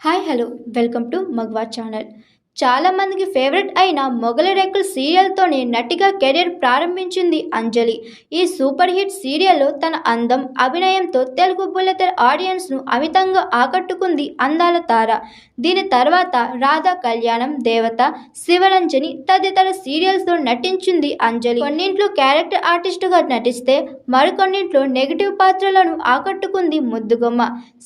Hi hello welcome to Magwa channel చాలామందికి favourite అయిన మొగలి రెక్కుల సీరియల్తోనే నటిగా కెరీర్ ప్రారంభించింది అంజలి. ఈ సూపర్ హిట్ సీరియల్లో తన అందం అభినయంతో తెలుగు బుల్లెతెర ఆడియన్స్ను అమితంగా ఆకట్టుకుంది అందాల తార. దీని తర్వాత రాధా కళ్యాణం దేవత శివరంజని తదితర సీరియల్స్లో నటించింది అంజలి. కొన్నింట్లో క్యారెక్టర్ ఆర్టిస్టుగా నటిస్తే మరికొన్నింట్లో నెగిటివ్ పాత్రలను ఆకట్టుకుంది ముద్దుగొమ్మ.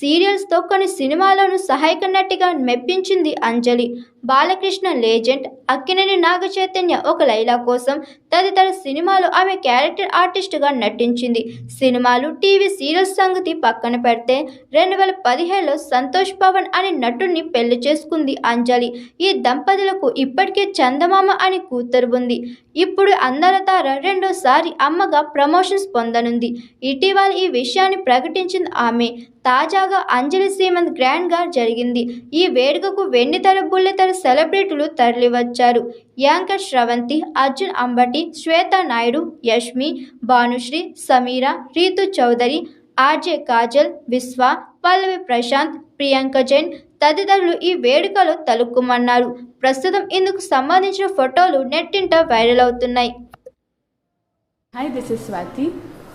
సీరియల్స్తో కొన్ని సినిమాలను సహాయక నటిగా మెప్పించింది అంజలి. బాలకృష్ణ లేజెండ్ అక్కినేని నాగ చైతన్య ఒక లైలా కోసం తదితర సినిమాలు ఆమె క్యారెక్టర్ ఆర్టిస్టుగా నటించింది. సినిమాలు టీవీ సీరియల్స్ సంగతి పక్కన పెడితే రెండు వేల పదిహేడులో సంతోష్ పవన్ అనే నటుడిని పెళ్ళి చేసుకుంది అంజలి. ఈ దంపతులకు ఇప్పటికే చందమామ అని కూతురు ఉంది. ఇప్పుడు అందాల తార రెండోసారి అమ్మగా ప్రమోషన్స్ పొందనుంది. ఇటీవల ఈ విషయాన్ని ప్రకటించింది ఆమె. తాజాగా అంజలి సీమంత్ గ్రాండ్గా జరిగింది. ఈ వేడుకకు వెండితెర బుల్లితెర సెలబ్రిటీలు తరలివచ్చారు. యాంకర్ శ్రవంతి అర్జున్ అంబటి శ్వేత నాయుడు యష్మి భానుశ్రీ సమీర రీతు చౌదరి ఆర్జే కాజల్ విశ్వ పల్లవి ప్రశాంత్ ప్రియాంక జైన్ తదితరులు ఈ వేడుకలో తలుక్కుమన్నారు ప్రస్తుతం ఇందుకు సంబంధించిన ఫోటోలు నెట్టింట వైరల్ అవుతున్నాయి. Hi this is Swathi